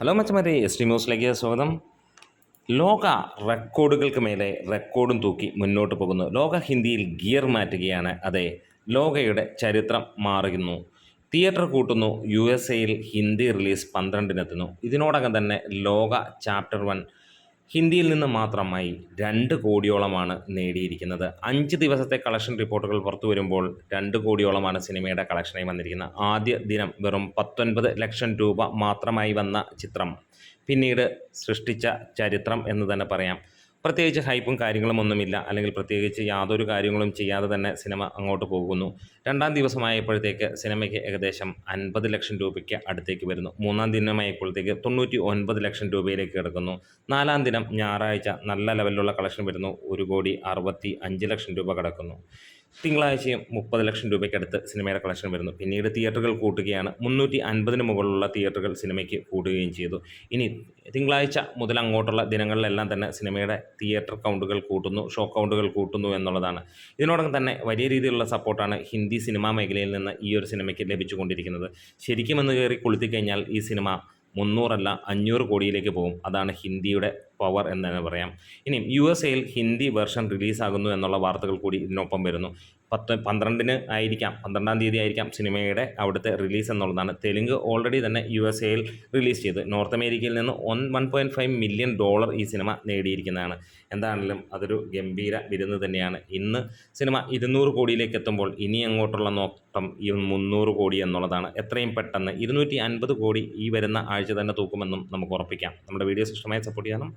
Hello മച്ചമാരെ S T ന്യൂസിലേക്ക് സ്വാഗതം. ലോക റെക്കോർഡുകൾക്ക് മേലെ റെക്കോർഡും തൂക്കി മുന്നോട്ട് പോകുന്നു. ലോക ഹിന്ദിയിൽ ഗിയർ മാറ്റുകയാണ്. അതെ ലോകയുടെ ചരിത്രം മാറുന്നു. തിയേറ്റർ കൂട്ടുന്നു യു എസ് എയിൽ ഹിന്ദി റിലീസ് പന്ത്രണ്ടിനെത്തുന്നു. ഇതിനോടകം തന്നെ ലോക ചാപ്റ്റർ വൺ ഹിന്ദിയിൽ നിന്ന് മാത്രമായി രണ്ട് കോടിയോളമാണ് നേടിയിരിക്കുന്നത്. അഞ്ച് ദിവസത്തെ കളക്ഷൻ റിപ്പോർട്ടുകൾ പുറത്തു വരുമ്പോൾ രണ്ട് കോടിയോളമാണ് സിനിമയുടെ കളക്ഷനായി വന്നിരിക്കുന്നത് ആദ്യ ദിനം വെറും പത്തൊൻപത് ലക്ഷം രൂപ മാത്രമായി വന്ന ചിത്രം. പിന്നീട് സൃഷ്ടിച്ച ചരിത്രം എന്ന് തന്നെ പറയാം. പ്രത്യേകിച്ച് ഹൈപ്പും കാര്യങ്ങളും ഒന്നുമില്ല. അല്ലെങ്കിൽ പ്രത്യേകിച്ച് യാതൊരു കാര്യങ്ങളും ചെയ്യാതെ തന്നെ സിനിമ അങ്ങോട്ട് പോകുന്നു. രണ്ടാം ദിവസമായപ്പോഴത്തേക്ക് സിനിമയ്ക്ക് ഏകദേശം അൻപത് ലക്ഷം രൂപയ്ക്ക് അടുത്തേക്ക് വരുന്നു. മൂന്നാം ദിനമായപ്പോഴത്തേക്ക് തൊണ്ണൂറ്റി ഒൻപത് ലക്ഷം രൂപയിലേക്ക് കിടക്കുന്നു. നാലാം ദിനം ഞായറാഴ്ച നല്ല ലെവലിലുള്ള കളക്ഷൻ വരുന്നു. ഒരു കോടി അറുപത്തി അഞ്ച് ലക്ഷം രൂപ കിടക്കുന്നു. തിങ്കളാഴ്ചയും മുപ്പത് ലക്ഷം രൂപയ്ക്കടുത്ത് സിനിമയുടെ കളക്ഷൻ വരുന്നു. പിന്നീട് തിയേറ്ററുകൾ കൂട്ടുകയാണ്. മുന്നൂറ്റി അൻപതിന് മുകളിലുള്ള തിയേറ്ററുകൾ സിനിമയ്ക്ക് കൂടുകയും ചെയ്തു. ഇനി തിങ്കളാഴ്ച മുതൽ അങ്ങോട്ടുള്ള ദിനങ്ങളിലെല്ലാം തന്നെ സിനിമയുടെ തിയേറ്റർ കൗണ്ടുകൾ കൂട്ടുന്നു ഷോ കൗണ്ടുകൾ കൂട്ടുന്നു എന്നുള്ളതാണ്. ഇതിനോടൊപ്പം തന്നെ വലിയ രീതിയിലുള്ള സപ്പോർട്ടാണ് ഹിന്ദി സിനിമാ മേഖലയിൽ നിന്ന് ഈ ഒരു സിനിമയ്ക്ക് ലഭിച്ചുകൊണ്ടിരിക്കുന്നത്. ശരിക്കും എന്ന് കയറി കൊളുത്തിക്കഴിഞ്ഞാൽ ഈ സിനിമ മുന്നൂറല്ല അഞ്ഞൂറ് കോടിയിലേക്ക് പോകും. അതാണ് ഹിന്ദിയുടെ പവർ എന്ന് തന്നെ പറയാം. ഇനിയും യു എസ് എയിൽ ഹിന്ദി വെർഷൻ റിലീസാകുന്നു എന്നുള്ള വാർത്തകൾ കൂടി ഇതിനൊപ്പം വരുന്നു. പത്ത് പന്ത്രണ്ടിന് ആയിരിക്കാം പന്ത്രണ്ടാം തീയതി ആയിരിക്കാം സിനിമയുടെ അവിടുത്തെ റിലീസ് എന്നുള്ളതാണ്. തെലുങ്ക് ഓൾറെഡി തന്നെ യു എസ് എയിൽ റിലീസ് ചെയ്ത്. നോർത്ത് അമേരിക്കയിൽ നിന്ന് ഒൻ one point five million dollar ഈ സിനിമ നേടിയിരിക്കുന്നതാണ്. എന്താണെങ്കിലും അതൊരു ഗംഭീര വിരുന്ന് തന്നെയാണ്. ഇന്ന് സിനിമ ഇരുന്നൂറ് കോടിയിലേക്ക് എത്തുമ്പോൾ ഇനി അങ്ങോട്ടുള്ള നോട്ടം ഈ മുന്നൂറ് കോടി എന്നുള്ളതാണ്. എത്രയും പെട്ടെന്ന് ഇരുന്നൂറ്റി അൻപത് കോടി ഈ വരുന്ന ആഴ്ച തന്നെ തൂക്കുമെന്നും നമുക്ക് ഉറപ്പിക്കാം. നമ്മുടെ വീഡിയോ ഇഷ്ടമായി സപ്പോർട്ട് ചെയ്യണം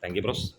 Thank you, bros.